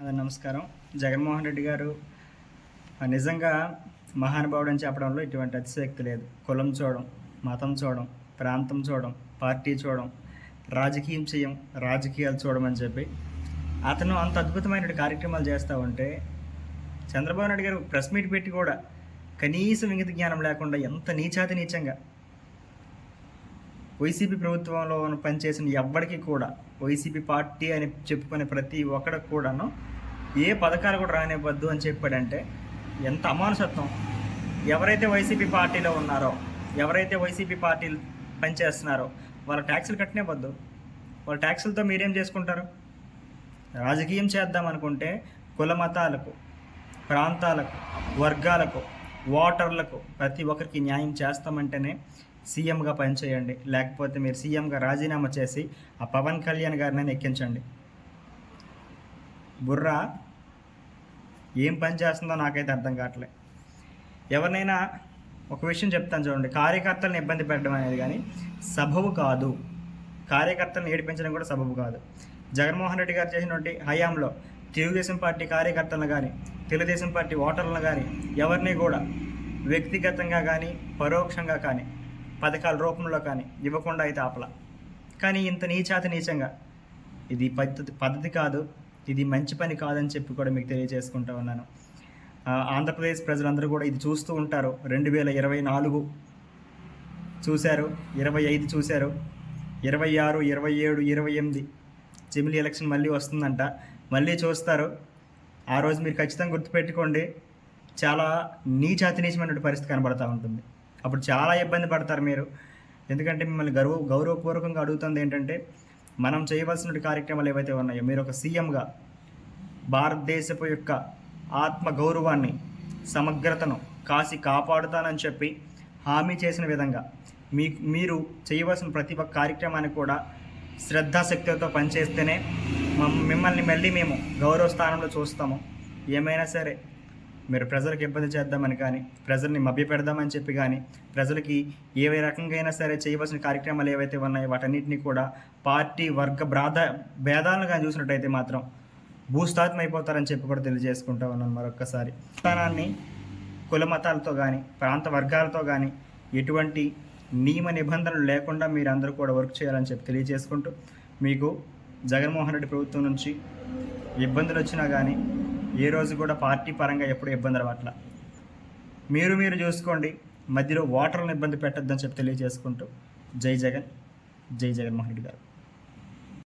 అదే నమస్కారం. జగన్మోహన్ రెడ్డి గారు నిజంగా మహానుభావుడు అని చెప్పడంలో ఇటువంటి అతిశక్తి లేదు. కులం చూడడం మతం చూడడం ప్రాంతం చూడడం పార్టీ చూడడం రాజకీయం చేయం రాజకీయాలు చూడమని చెప్పి అతను అంత అద్భుతమైన కార్యక్రమాలు చేస్తూ ఉంటే చంద్రబాబు నాయుడు గారు ప్రెస్ మీట్ పెట్టి కూడా కనీసం ఇంగిత జ్ఞానం లేకుండా ఎంత నీచాతి నీచంగా వైసీపీ ప్రభుత్వంలో పనిచేసిన ఎవ్వడికి కూడా వైసీపీ పార్టీ అని చెప్పుకునే ప్రతి ఒక్కడికి కూడాను ఏ పథకాలు కూడా రానివ్వద్దు అని చెప్పాడంటే ఎంత అమానుషత్వం. ఎవరైతే వైసీపీ పార్టీలో ఉన్నారో ఎవరైతే వైసీపీ పార్టీలు పనిచేస్తున్నారో వాళ్ళ ట్యాక్సులు కట్టనివ్వద్దు. వాళ్ళ ట్యాక్సులతో మీరేం చేసుకుంటారు? రాజకీయం చేద్దాం అనుకుంటే కుల మతాలకు ప్రాంతాలకు వర్గాలకు ఓటర్లకు ప్రతి ఒక్కరికి న్యాయం చేస్తామంటేనే సీఎంగా పనిచేయండి. లేకపోతే మీరు సీఎంగా రాజీనామా చేసి ఆ పవన్ కళ్యాణ్ గారిని ఎక్కించండి. బుర్ర ఏం పని చేస్తుందో నాకైతే అర్థం కావట్లే. ఎవరినైనా ఒక విషయం చెప్తాను చూడండి. కార్యకర్తలను ఇబ్బంది పెట్టడం అనేది కానీ సబబు కాదు. కార్యకర్తలను ఏడిపించడం కూడా సబబు కాదు. జగన్మోహన్ రెడ్డి గారు చేసినటువంటి హయాంలో తెలుగుదేశం పార్టీ కార్యకర్తలను కానీ తెలుగుదేశం పార్టీ ఓటర్లను కానీ ఎవరిని కూడా వ్యక్తిగతంగా కానీ పరోక్షంగా కానీ పథకాల రూపంలో కానీ ఇవ్వకుండా అయితే ఆపల. కానీ ఇంత నీచాతి నీచంగా ఇది పద్ధతి పద్ధతి కాదు ఇది మంచి పని కాదని చెప్పి కూడా మీకు తెలియజేసుకుంటూ ఉన్నాను. ఆంధ్రప్రదేశ్ ప్రజలందరూ కూడా ఇది చూస్తూ ఉంటారు. రెండు వేల ఇరవై నాలుగు చూశారు ఇరవై ఐదు చూశారు ఇరవై ఆరు ఇరవై ఏడు ఇరవై ఎనిమిది జమిలీ ఎలక్షన్ మళ్ళీ వస్తుందంట. మళ్ళీ చూస్తారు. ఆ రోజు మీరు ఖచ్చితంగా గుర్తుపెట్టుకోండి చాలా నీచాతి నీచమైనటువంటి పరిస్థితి కనబడతా ఉంటుంది. అప్పుడు చాలా ఇబ్బంది పడతారు మీరు. ఎందుకంటే మిమ్మల్ని గౌరవ గౌరవపూర్వకంగా అడుగుతుంది ఏంటంటే మనం చేయవలసిన కార్యక్రమాలు ఏవైతే ఉన్నాయో మీరు ఒక సీఎంగా భారతదేశపు యొక్క ఆత్మ గౌరవాన్ని సమగ్రతను కాసి కాపాడుతానని చెప్పి హామీ చేసిన విధంగా మీ మీరు చేయవలసిన ప్రతి ఒక్క కార్యక్రమాన్ని కూడా శ్రద్ధాశక్తితో పనిచేస్తేనే మిమ్మల్ని మళ్ళీ మేము గౌరవ స్థానంలో చూస్తాము. ఏమైనా సరే మీరు ప్రజలకు ఇబ్బంది చేద్దామని కానీ ప్రజల్ని మభ్యపెడదామని చెప్పి కానీ ప్రజలకి ఏ రకంగా అయినా సరే చేయవలసిన కార్యక్రమాలు ఏవైతే ఉన్నాయో వాటన్నిటిని కూడా పార్టీ వర్గ బ్రాధ భేదాలను కానీ చూసినట్టయితే మాత్రం భూస్థాపితం అయిపోతారని చెప్పి కూడా తెలియజేసుకుంటా ఉన్నాను మరొక్కసారి. స్థానాన్ని కుల మతాలతో కానీ ప్రాంత వర్గాలతో కానీ ఎటువంటి నియమ నిబంధనలు లేకుండా మీరు అందరూ కూడా వర్క్ చేయాలని చెప్పి తెలియజేసుకుంటూ మీకు జగన్మోహన్ రెడ్డి ప్రభుత్వం నుంచి ఇబ్బందులు వచ్చినా కానీ ఏ రోజు కూడా పార్టీ పరంగా ఎప్పుడు ఇబ్బందులు పట్ల మీరు మీరు చూసుకోండి. మధ్యలో ఓటర్లను ఇబ్బంది పెట్టొద్దని చెప్పి తెలియజేసుకుంటూ జై జగన్ జై జగన్మోహన్ రెడ్డి గారు.